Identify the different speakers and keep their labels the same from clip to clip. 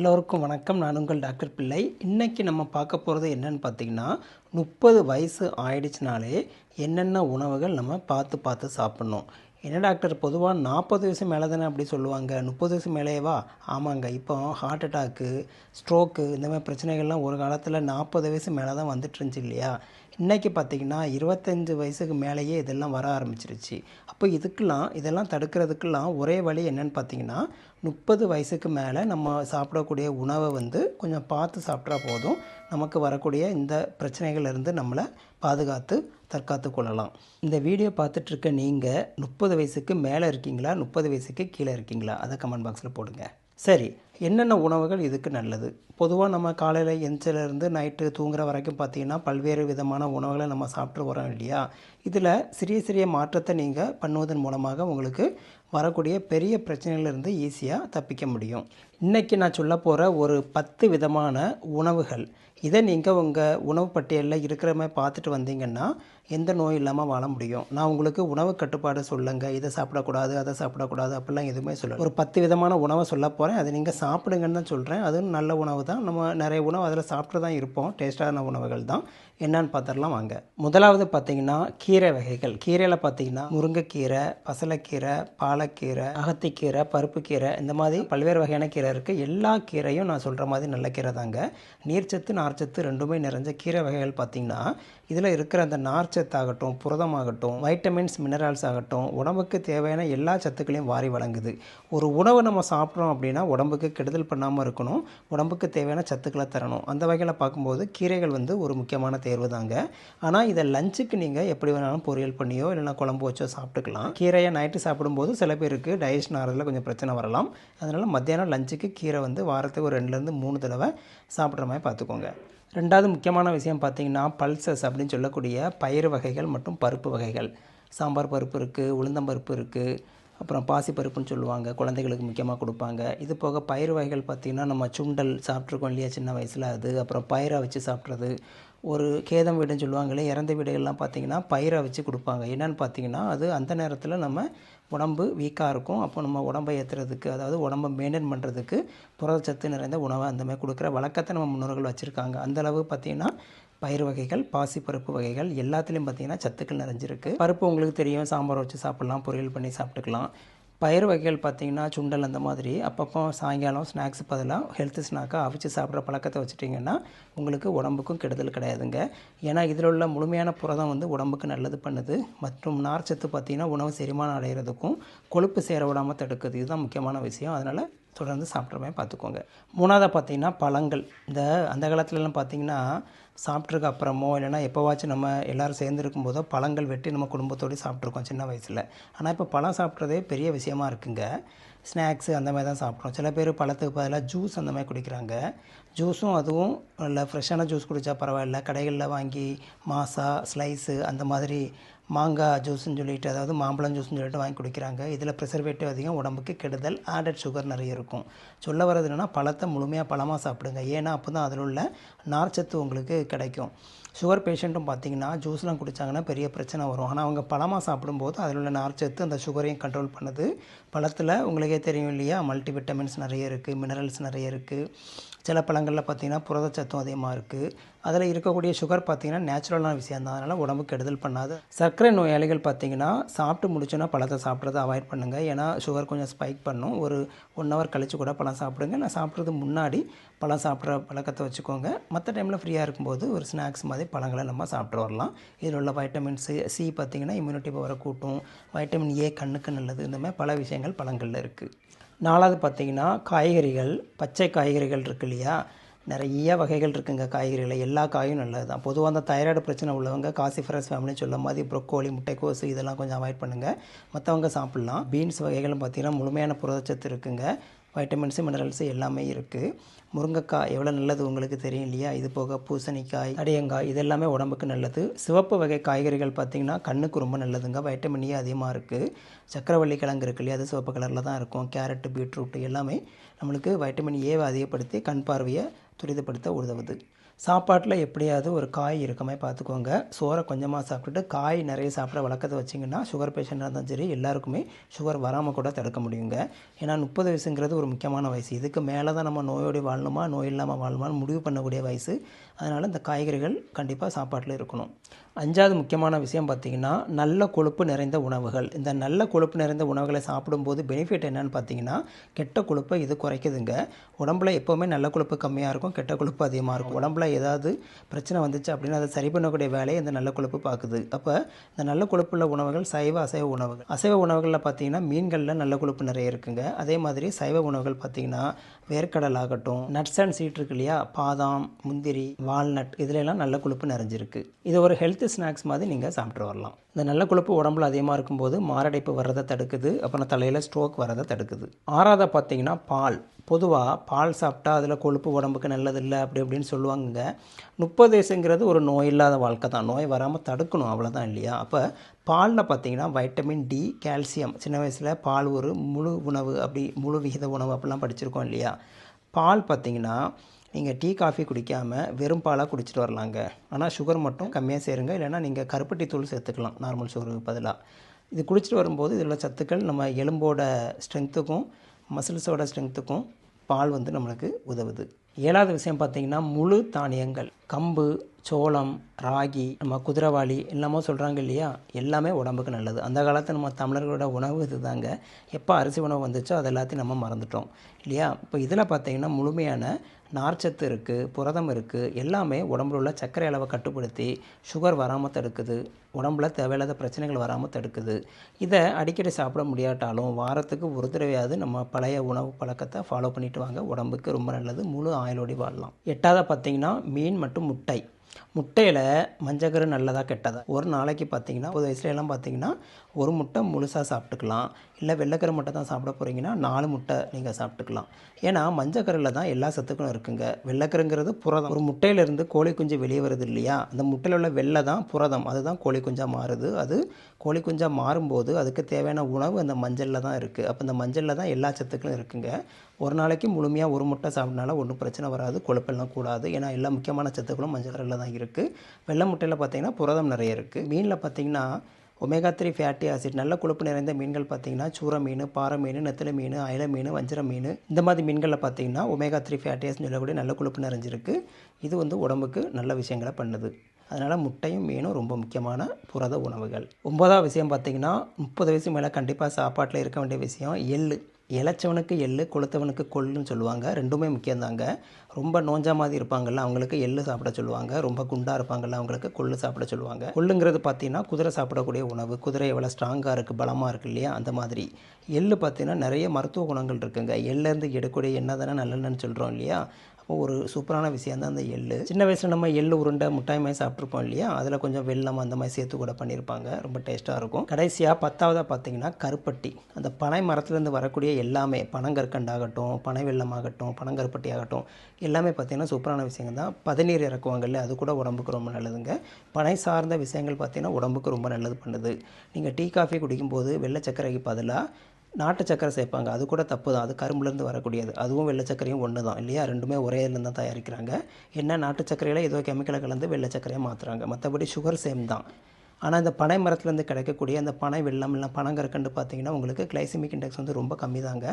Speaker 1: எல்லோருக்கும் வணக்கம். நான் உங்கள் டாக்டர் பிள்ளை. இன்றைக்கி நம்ம பார்க்க போகிறது என்னென்னு பார்த்தீங்கன்னா முப்பது வயசு ஆயிடுச்சுனாலே என்னென்ன உணவுகள் நம்ம பார்த்து பார்த்து சாப்பிட்ணும். என்ன டாக்டர்? பொதுவாக நாற்பது வயசு மேலே தானே அப்படி சொல்லுவாங்க. முப்பது வயசு மேலேவா? ஆமாங்க. இப்போ ஹார்ட் அட்டாக்கு ஸ்ட்ரோக்கு இந்த மாதிரி பிரச்சனைகள்லாம் ஒரு காலத்தில் நாற்பது வயசு மேலே தான் வந்துட்டு இருந்துச்சு இல்லையா? இன்றைக்கி பார்த்திங்கன்னா இருபத்தஞ்சி வயசுக்கு மேலேயே இதெல்லாம் வர ஆரம்பிச்சிருச்சு. அப்போ இதுக்கெல்லாம் இதெல்லாம் தடுக்கிறதுக்கெல்லாம் ஒரே வழி என்னன்னு பார்த்தீங்கன்னா முப்பது வயசுக்கு மேலே நம்ம சாப்பிடக்கூடிய உணவை வந்து கொஞ்சம் பார்த்து சாப்பிட்டா போதும். நமக்கு வரக்கூடிய இந்த பிரச்சனைகள்லேருந்து நம்மளை பாதுகாத்து தற்காத்து கொள்ளலாம். இந்த வீடியோ பார்த்துட்ருக்க நீங்கள் முப்பது வயசுக்கு மேலே இருக்கீங்களா? முப்பது வயசுக்கு கீழே இருக்கீங்களா? அதை கமெண்ட் பாக்ஸில் போடுங்க. சரி என்னென்ன உணவுகள் இதுக்கு நல்லது? பொதுவாக நம்ம காலையில் எந்திரிச்சிலேருந்து நைட்டு தூங்குற வரைக்கும் பார்த்தீங்கன்னா பல்வேறு விதமான உணவுகளை நம்ம சாப்பிட்டு வரோம் இல்லையா? இதில் சிறிய சிறிய மாற்றத்தை நீங்கள் பண்ணுவதன் மூலமாக உங்களுக்கு வரக்கூடிய பெரிய பிரச்சனைகளிலிருந்து ஈஸியாக தப்பிக்க முடியும். இன்றைக்கி நான் சொல்ல போகிற ஒரு பத்து விதமான உணவுகள். இதை நீங்கள் உங்கள் உணவு பட்டியலில் இருக்கிற மாதிரி பார்த்துட்டு வந்தீங்கன்னா எந்த நோய் இல்லாமல் வாழ முடியும். நான் உங்களுக்கு உணவு கட்டுப்பாடு சொல்லுங்க. இதை சாப்பிடக்கூடாது அதை சாப்பிடக்கூடாது அப்படிலாம் எதுவுமே சொல்ல ஒரு பத்து விதமான உணவை சொல்ல போகிறேன் அதை நீங்கள் சாப்பிடுங்கன்னு தான் சொல்கிறேன் அதுவும் நல்ல உணவு தான். நம்ம நிறைய உணவு அதில் சாப்பிட்டு தான் இருப்போம். டேஸ்டான உணவுகள் தான். என்னன்னு பார்த்துடலாம் வாங்க. முதலாவது பார்த்தீங்கன்னா கீரை வகைகள். கீரையில் பார்த்தீங்கன்னா முருங்கைக்கீரை பசலைக்கீரை பாலக்கீரை அகத்திக்கீரை பருப்புக்கீரை இந்த மாதிரி பல்வேறு வகையான கீரை இருக்க எல்லா கீரையும் நான் சொல்கிற மாதிரி நல்ல கீரை தாங்க. நீர்ச்சத்து நார்ச்சத்து ரெண்டுமே நிறைஞ்ச கீரை வகைகள் பார்த்திங்கன்னா இதில் இருக்கிற அந்த நார்ச்சத்தாகட்டும் புரதமாகட்டும் வைட்டமின்ஸ் மினரல்ஸ் ஆகட்டும் உடம்புக்கு தேவையான எல்லா சத்துக்களையும் வாரி வழங்குது. ஒரு உணவை நம்ம சாப்பிட்றோம் அப்படின்னா உடம்புக்கு கெடுதல் பண்ணாமல் இருக்கணும் உடம்புக்கு தேவையான சத்துக்களை தரணும். அந்த வகையில் பார்க்கும்போது கீரைகள் வந்து ஒரு முக்கியமான தேர்வு தாங்க. ஆனால் இதை லஞ்சுக்கு நீங்கள் எப்படி வேணாலும் பொரியல் பண்ணியோ இல்லைனா குழம்பு வச்சோ சாப்பிட்டுக்கலாம். கீரையை நைட்டு சாப்பிடும்போது சில பேருக்கு டைஜஷன் ஆகிறதுல கொஞ்சம் பிரச்சனை வரலாம். அதனால் மத்தியானம் லஞ்சுக்கு கீரை வந்து வாரத்துக்கு ஒரு ரெண்டுலேருந்து மூணு தடவை சாப்பிட்ற மாதிரி பார்த்துக்கோங்க. ரெண்டாவது முக்கியமான விஷயம் பார்த்திங்கன்னா பல்சஸ் அப்படின்னு சொல்லக்கூடிய பயிறு வகைகள் மற்றும் பருப்பு வகைகள். சாம்பார் பருப்பு இருக்குது உளுந்தம்பருப்பு இருக்குது அப்புறம் பாசி பருப்புன்னு சொல்லுவாங்க குழந்தைகளுக்கு முக்கியமாக கொடுப்பாங்க. இது போக பயிறு வகைகள் பார்த்திங்கன்னா நம்ம சுண்டல் சாப்பிட்ருக்கோம் இல்லையா சின்ன வயசில் அது அப்புறம் பயிரை வச்சு சாப்பிட்றது ஒரு கேதம் வீடுன்னு சொல்லுவாங்களே இறந்த வீடுகள்லாம் பார்த்திங்கன்னா பயிரை வச்சு கொடுப்பாங்க. என்னென்னு பார்த்தீங்கன்னா அது அந்த நேரத்தில் நம்ம உடம்பு வீக்காக இருக்கும். அப்போ நம்ம உடம்பை ஏற்றுறதுக்கு அதாவது உடம்பை மெயின்டைன் பண்ணுறதுக்கு புரதச்சத்து நிறைந்த உணவை அந்த மாதிரி கொடுக்குற வழக்கத்தை நம்ம முன்னோர்கள் வச்சுருக்காங்க. அந்தளவு பார்த்திங்கன்னா பயிர் வகைகள் பாசிப்பருப்பு வகைகள் எல்லாத்துலேயும் பார்த்திங்கன்னா சத்துக்கள் நிறைஞ்சிருக்கு. பருப்பு உங்களுக்கு தெரியும் சாம்பார் வச்சு சாப்பிட்லாம் பொரியல் பண்ணி சாப்பிட்டுக்கலாம். பயிர் வகைகள் பார்த்திங்கன்னா சுண்டல் அந்த மாதிரி. அப்பப்போ சாயங்காலம் ஸ்நாக்ஸ் பதிலாக ஹெல்த் ஸ்நாக்காக அவிச்சு சாப்பிட்ற பழக்கத்தை வச்சுட்டிங்கன்னா உங்களுக்கு உடம்புக்கும் கெடுதல் கிடையாதுங்க. ஏன்னா இதில் உள்ள முழுமையான புரதம் வந்து உடம்புக்கு நல்லது பண்ணுது. மற்றும் நார்ச்சத்து பார்த்திங்கன்னா உணவு செரிமானம் அடைகிறதுக்கும் கொழுப்பு சேர விடாமல் தடுக்குது. இதுதான் முக்கியமான விஷயம். அதனால் தொடர்ந்து சாப்பிட்ற மாதிரி பார்த்துக்கோங்க. மூணாவதாக பார்த்தீங்கன்னா பழங்கள். இந்த அந்த காலத்துலலாம் பார்த்திங்கன்னா சாப்பிட்ருக்க அப்புறமோ இல்லைனா எப்போவாச்சும் நம்ம எல்லோரும் சேர்ந்துருக்கும் போதோ பழங்கள் வெட்டி நம்ம குடும்பத்தோடு சாப்பிட்ருக்கோம் சின்ன வயசில். ஆனால் இப்போ பழம் சாப்பிட்றதே பெரிய விஷயமா இருக்குங்க. ஸ்நாக்ஸு அந்த மாதிரி தான் சாப்பிட்றோம். சில பேர் பழத்துக்கு பதிலாக ஜூஸ் அந்த மாதிரி குடிக்கிறாங்க. ஜூஸும் அதுவும் இல்லை ஃப்ரெஷ்ஷான ஜூஸ் குடித்தா பரவாயில்ல. கடைகளில் வாங்கி மாசா ஸ்லைஸு அந்த மாதிரி மாங்காய் ஜூஸ்ன்னு சொல்லிட்டு அதாவது மாம்பழம் ஜூஸ்னு சொல்லிட்டு வாங்கி குடிக்கிறாங்க. இதில் ப்ரிசர்வேட்டிவ் அதிகம் உடம்புக்கு கெடுதல் ஆடட் சுகர் நிறைய இருக்கும். சொல்ல வர்றது என்னென்னா பழத்தை முழுமையாக பழமாக சாப்பிடுங்க. ஏன்னா அப்போ தான் அதில் உள்ள நார்ச்சத்து உங்களுக்கு கிடைக்கும். சுகர் பேஷண்ட்டும் பார்த்தீங்கன்னா ஜூஸ்லாம் குடித்தாங்கன்னா பெரிய பிரச்சனை வரும். ஆனால் அவங்க பழமாக சாப்பிடும்போது அதில் உள்ள நார்ச்சத்து அந்த சுகரையும் கண்ட்ரோல் பண்ணுது. பழத்தில் உங்களுக்கே தெரியும் இல்லையா? மல்டிவிட்டமின்ஸ் நிறைய இருக்குது மினரல்ஸ் நிறைய இருக்குது சில பழங்களில் பார்த்திங்கன்னா புரதச்சத்தும் அதிகமாக இருக்குது அதில் இருக்கக்கூடிய சுகர் பார்த்திங்கன்னா நேச்சுரலான விஷயம் தான். அதனால் உடம்பு கெடுதல் பண்ணாது. சர்க்கரை நோயாளிகள் பார்த்திங்கன்னா சாப்பிட்டு முடிச்சோன்னா பழத்தை சாப்பிட்றத அவாய்ட் பண்ணுங்கள் ஏன்னா சுகர் கொஞ்சம் ஸ்பைக் பண்ணும். ஒரு ஒன் ஹவர் கழித்து கூட பழம் சாப்பிடுங்க. நான் சாப்பிட்றது முன்னாடி பழம் சாப்பிட்ற பழக்கத்தை வச்சுக்கோங்க. மற்ற டைமில் ஃப்ரீயாக இருக்கும்போது ஒரு ஸ்நாக்ஸ் மாதிரி பழங்களை நம்ம சாப்பிட்டு வரலாம். இதில் உள்ள வைட்டமின்ஸு சி பார்த்திங்கன்னா இம்யூனிட்டி பவரை கூட்டும். வைட்டமின் ஏ கண்ணுக்கு நல்லது. இந்த மாதிரி பல விஷயங்கள் பழங்களில் இருக்குது நாலாவது பார்த்திங்கன்னா காய்கறிகள் பச்சை காய்கறிகள் இருக்கு இல்லையா? நிறைய வகைகள் இருக்குங்க காய்கறிகள் எல்லா காயும் நல்லது தான் பொதுவாக அந்த தைராய்டு பிரச்சனை உள்ளவங்க காசிஃபரஸ் ஃபேமிலி சொல்ல மாதிரி ப்ரொக்கோலி முட்டைக்கோசு இதெல்லாம் கொஞ்சம் அவாய்ட் பண்ணுங்கள் மற்றவங்க சாப்பிட்லாம். பீன்ஸ் வகைகளும் பார்த்திங்கன்னா முழுமையான புரதச்சத்து இருக்குங்க. வைட்டமின்ஸு மினரல்ஸு எல்லாமே இருக்குது முருங்கைக்காய் எவ்வளோ நல்லது உங்களுக்கு தெரியும் இல்லையா? இது போக பூசணிக்காய் கடையங்காய் இது எல்லாமே உடம்புக்கு நல்லது. சிவப்பு வகை காய்கறிகள் பார்த்திங்கன்னா கண்ணுக்கு ரொம்ப நல்லதுங்க. வைட்டமின் ஏ e அதிகமாக இருக்குது சக்கரவள்ளி கிழங்கு இருக்கு இல்லையா? அது சிவப்பு கலரில் தான் இருக்கும். கேரட்டு பீட்ரூட் எல்லாமே நம்மளுக்கு வைட்டமின் ஏவை அதிகப்படுத்தி கண் பார்வையை துரிதப்படுத்த உதவுது. சாப்பாட்டில் எப்படியாவது ஒரு காய் இருக்க மாதிரி பார்த்துக்கோங்க. சோறை கொஞ்சமாக சாப்பிட்டுட்டு காய் நிறைய சாப்பிட வழக்கத்தை வச்சிங்கன்னா சுகர் பேஷண்ட்டாக இருந்தாலும் சரி எல்லாருக்குமே சுகர் வராமல் கூட தடுக்க முடியுங்க. ஏன்னா முப்பது வயசுங்கிறது ஒரு முக்கியமான வயசு. இதுக்கு மேலே தான் நம்ம நோயோடு வாழணுமா? நோய் இல்லாமல் வாழணுமான்னு முடிவு பண்ணக்கூடிய வயசு. அதனால் இந்த காய்கறிகள் கண்டிப்பாக சாப்பாட்டில் இருக்கணும். அஞ்சாவது முக்கியமான விஷயம் பார்த்திங்கன்னா நல்ல கொழுப்பு நிறைந்த உணவுகள். இந்த நல்ல கொழுப்பு நிறைந்த உணவுகளை சாப்பிடும்போது பெனிஃபிட் என்னன்னு பார்த்தீங்கன்னா கெட்ட கொழுப்பை இது குறைக்குதுங்க. உடம்புல எப்போவுமே நல்ல கொழுப்பு கம்மியாக இருக்கும் கெட்ட கொழுப்பு அதிகமாக இருக்கும். உடம்புல ஏதாவது பிரச்சனை வந்துச்சு அப்படின்னா அதை சரி பண்ணக்கூடிய வேலையை இந்த நல்ல கொழுப்பு பார்க்குது. அப்போ இந்த நல்ல கொழுப்புள்ள உணவுகள் சைவ அசைவ உணவுகள். அசைவ உணவுகளில் பார்த்தீங்கன்னா மீன்களில் நல்ல கொழுப்பு நிறைய இருக்குங்க. அதே மாதிரி சைவ உணவுகள் பார்த்தீங்கன்னா வேர்க்கடல் ஆகட்டும் நட்ஸ் அண்ட் சீட் இருக்கு இல்லையா? பாதாம் முந்திரி வால்நட் இதிலெல்லாம் நல்ல கொழுப்பு நிறைஞ்சிருக்கு. இது ஒரு ஹெல்த் ஸ்நாக்ஸ் மாதிரி நீங்கள் சாப்பிட்டு வரலாம். இந்த நல்ல கொழுப்பு உடம்புல அதிகமாக இருக்கும்போது மாரடைப்பு வர்றதை தடுக்குது. அப்புறம் தலையில் ஸ்ட்ரோக் வர்றதை தடுக்குது. ஆறாவதாக பார்த்தீங்கன்னா பால். பொதுவாக பால் சாப்பிட்டா அதில் கொழுப்பு உடம்புக்கு நல்லதில்லை அப்படி அப்படின்னு சொல்லுவாங்க முப்பது வயசுங்கிறது ஒரு நோய் இல்லாத வாழ்க்கை தான். நோய் வராமல் தடுக்கணும் அவ்வளோதான் இல்லையா? அப்போ பாலில் பார்த்தீங்கன்னா வைட்டமின் டி கால்சியம் சின்ன வயசில் பால் ஒரு முழு உணவு அப்படி முழு விகித உணவு அப்படிலாம் படிச்சிருக்கோம் இல்லையா? பால் பார்த்தீங்கன்னா நீங்கள் டீ காஃபி குடிக்காமல் வெறும் பாலாக குடிச்சிட்டு வரலாங்க. ஆனால் சுகர் மட்டும் கம்மியாக சேருங்க. இல்லைன்னா நீங்கள் கருப்பட்டி தூள் சேர்த்துக்கலாம். நார்மல் சுகருக்கு பதிலாக இது குடிச்சிட்டு வரும்போது இதில் உள்ள சத்துக்கள் நம்ம எலும்போட ஸ்ட்ரென்த்துக்கும் மசில்ஸோட ஸ்ட்ரென்த்துக்கும் பால் வந்து நம்மளுக்கு உதவுது. ஏழாவது விஷயம் பார்த்தீங்கன்னா முழு தானியங்கள். கம்பு சோளம் ராகி நம்ம குதிரைவாளி எல்லாமோ சொல்கிறாங்க இல்லையா? எல்லாமே உடம்புக்கு நல்லது. அந்த காலத்தில் நம்ம தமிழர்களோட உணவு இதுதாங்க. எப்போ அரிசி உணவு வந்துச்சோ அது எல்லாத்தையும் நம்ம மறந்துட்டோம். இல்லையா? இப்போ இதில் பார்த்தீங்கன்னா முழுமையான நார்ச்சத்து இருக்குது புரதம் இருக்குது எல்லாமே உடம்புல உள்ள சர்க்கரை அளவை கட்டுப்படுத்தி சுகர் வராமல் தடுக்குது உடம்புல தேவையில்லாத பிரச்சனைகள் வராமல் தடுக்குது. இதை அடிக்கடி சாப்பிட முடியாட்டாலும் வாரத்துக்கு ஒரு தடவையாவது நம்ம பழைய உணவு பழக்கத்தை ஃபாலோ பண்ணிட்டு வாங்க. உடம்புக்கு ரொம்ப நல்லது. முழு ஆயுளோடி வாழலாம். எட்டாவது பார்த்தீங்கன்னா மீன் மற்றும் முட்டை. முட்டையில் மஞ்சக்கரு நல்லதாக கெட்டதா? ஒரு நாளைக்கு பார்த்தீங்கன்னா ஒரு வயசுல எல்லாம் பார்த்தீங்கன்னா ஒரு முட்டை முழுசாக சாப்பிட்டுக்கலாம். இல்லை வெள்ளைக்கரு முட்டை தான் சாப்பிட போகிறீங்கன்னா நாலு முட்டை நீங்கள் சாப்பிட்டுக்கலாம். ஏன்னா மஞ்சக்கரில் தான் எல்லா சத்துக்களும் இருக்குங்க. வெள்ளைக்கருங்கிறது புரதம். ஒரு முட்டையிலேருந்து கோழி குஞ்சு வெளியே வருது இல்லையா? அந்த முட்டையில் உள்ள வெள்ளை தான் புரதம். அதுதான் கோழி குஞ்சாக மாறுது. அது கோழி குஞ்சாக மாறும்போது அதுக்கு தேவையான உணவு அந்த மஞ்சளில் தான் இருக்குது அப்போ அந்த மஞ்சளில் தான் எல்லா சத்துக்களும் இருக்குங்க. ஒரு நாளைக்கு முழுமையாக ஒரு முட்டை சாப்பிட்னால ஒன்றும் பிரச்சனை வராது கொழுப்பெல்லாம் கூடாது. ஏன்னா எல்லா முக்கியமான சத்துக்களும் மஞ்சள் கரையில் தான் இருக்குது வெள்ளை முட்டையில் பார்த்தீங்கன்னா புரதம் நிறைய இருக்குது மீனில் பார்த்தீங்கன்னா ஒமேகா த்ரீ ஃபேட்டி ஆசிட் நல்ல கொழுப்பு நிறைந்த மீன்கள் பார்த்தீங்கன்னா சூற மீன் பாறை மீன் நெத்தில மீன் அயல மீன் வஞ்சிர மீன். இந்த மாதிரி மீன்களில் பார்த்தீங்கன்னா ஒமேகா த்ரீ ஃபேட்டி ஆசிட் சொல்லக்கூடிய நல்ல கொழுப்பு நிறைஞ்சிருக்கு. இது வந்து உடம்புக்கு நல்ல விஷயங்களை பண்ணுது. அதனால் முட்டையும் மீனும் ரொம்ப முக்கியமான புரத உணவுகள். ஒன்பதாவது விஷயம் பார்த்தீங்கன்னா முப்பது வயசு மேலே கண்டிப்பாக சாப்பாட்டில் இருக்க வேண்டிய விஷயம் எள்ளு. இளைச்சவனுக்கு எள்ளு கொளுத்தவனுக்கு கொள்ளுன்னு சொல்லுவாங்க. ரெண்டுமே முக்கியம்தாங்க. ரொம்ப நோஞ்சா மாதிரி இருப்பாங்கல்ல அவங்களுக்கு எள்ளு சாப்பிட சொல்லுவாங்க. ரொம்ப குண்டாக இருப்பாங்கல்ல அவங்களுக்கு கொள்ளு சாப்பிட சொல்லுவாங்க. கொள்ளுங்கிறது பார்த்தீங்கன்னா குதிரை சாப்பிடக்கூடிய உணவு. குதிரை எவ்வளோ ஸ்ட்ராங்காக இருக்குது பலமாக இருக்குது இல்லையா? அந்த மாதிரி. எள்ளு பார்த்தீங்கன்னா நிறைய மருத்துவ குணங்கள் இருக்குங்க. எள்லேருந்து எடுக்கக்கூடிய எண்ணெய் தானே நல்லெண்ணன்னு சொல்கிறோம் இல்லையா? அப்போ ஒரு சூப்பரான விஷயம் தான் அந்த எள்ளு. சின்ன வயசில் நம்ம எள்ளு உருண்டை முட்டாய் மாதிரி சாப்பிட்ருப்போம் இல்லையா? அதில் கொஞ்சம் வெள்ளம் அந்த மாதிரி சேர்த்து கூட பண்ணியிருப்பாங்க. ரொம்ப டேஸ்ட்டாக இருக்கும். கடைசியாக பத்தாவதாக பார்த்தீங்கன்னா கருப்பட்டி. அந்த பனை மரத்துலேருந்து வரக்கூடிய எல்லாமே பனங்கற்கண்டாகட்டும் பனை வெள்ளமாகட்டும் பனங்கருப்பட்டி ஆகட்டும் எல்லாமே பார்த்தீங்கன்னா சூப்பரான விஷயங்கள் தான். பதநீர் இறக்குவாங்கல்ல அது கூட உடம்புக்கு ரொம்ப நல்லதுங்க. பனை சார்ந்த விஷயங்கள் பார்த்தீங்கன்னா உடம்புக்கு ரொம்ப நல்லது பண்ணுது. நீங்கள் டீ காஃபி குடிக்கும்போது வெள்ளை சர்க்கரைக்கு பதிலாக நாட்டு சக்கரை சேர்ப்பாங்க. அது கூட தப்பு தான் அது கரும்புலேருந்து வரக்கூடியது. அதுவும் வெள்ளை சக்கரையும் ஒன்று தான் இல்லையா? ரெண்டுமே ஒரே இதில் தான் தயாரிக்கிறாங்க. என்ன? நாட்டு சக்கரையில் ஏதோ கெமிக்கலை கலந்து வெள்ளை சக்கரையாக மாற்றுறாங்க மற்றபடி சுகர் சேம் தான். ஆனால் இந்த பனை மரத்துலேருந்து கிடைக்கக்கூடிய அந்த பனை வெள்ளம் இல்லை பனங்கற்கண்டு பார்த்தீங்கன்னா உங்களுக்கு கிளைசிமிக் இண்டெக்ஸ் வந்து ரொம்ப கம்மி தாங்க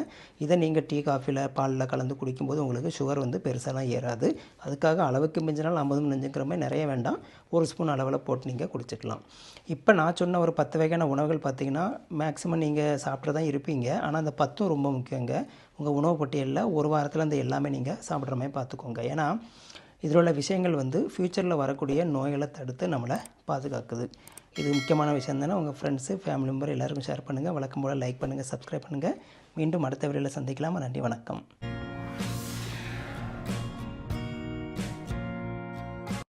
Speaker 1: இதை நீங்கள் டீ காஃபியில் பாலில் கலந்து குடிக்கும்போது உங்களுக்கு சுகர் வந்து பெருசாலாம் ஏறாது. அதுக்காக அளவுக்கு மிஞ்சினால் ஐம்பதும் நெஞ்சுக்கிற மாதிரி நிறைய வேண்டாம். ஒரு ஸ்பூன் அளவில் போட்டு நீங்கள் குடிச்சிக்கலாம். இப்போ நான் சொன்ன ஒரு பத்து வகையான உணவுகள் பார்த்தீங்கன்னா மேக்ஸிமம் நீங்கள் சாப்பிட்டு தான் இருப்பீங்க. ஆனால் அந்த பத்தும் ரொம்ப முக்கியங்க. உங்கள் உணவு பட்டியலில் ஒரு வாரத்தில் அந்த எல்லாமே நீங்கள் சாப்பிட்ற மாதிரி பார்த்துக்கோங்க ஏன்னா இதில் உள்ள விஷயங்கள் வந்து ஃப்யூச்சரில் வரக்கூடிய நோய்களை தடுத்து நம்மளை பாதுகாக்குது. இது முக்கியமான விஷயம் தானே. உங்கள் ஃப்ரெண்ட்ஸு ஃபேமிலி மெம்பர் எல்லாருக்கும் ஷேர் பண்ணுங்கள் வழக்கம் போல் லைக் பண்ணுங்கள் சப்ஸ்கிரைப் பண்ணுங்கள் மீண்டும் அடுத்த வீடியோவில் சந்திக்கலாம்? நன்றி வணக்கம்.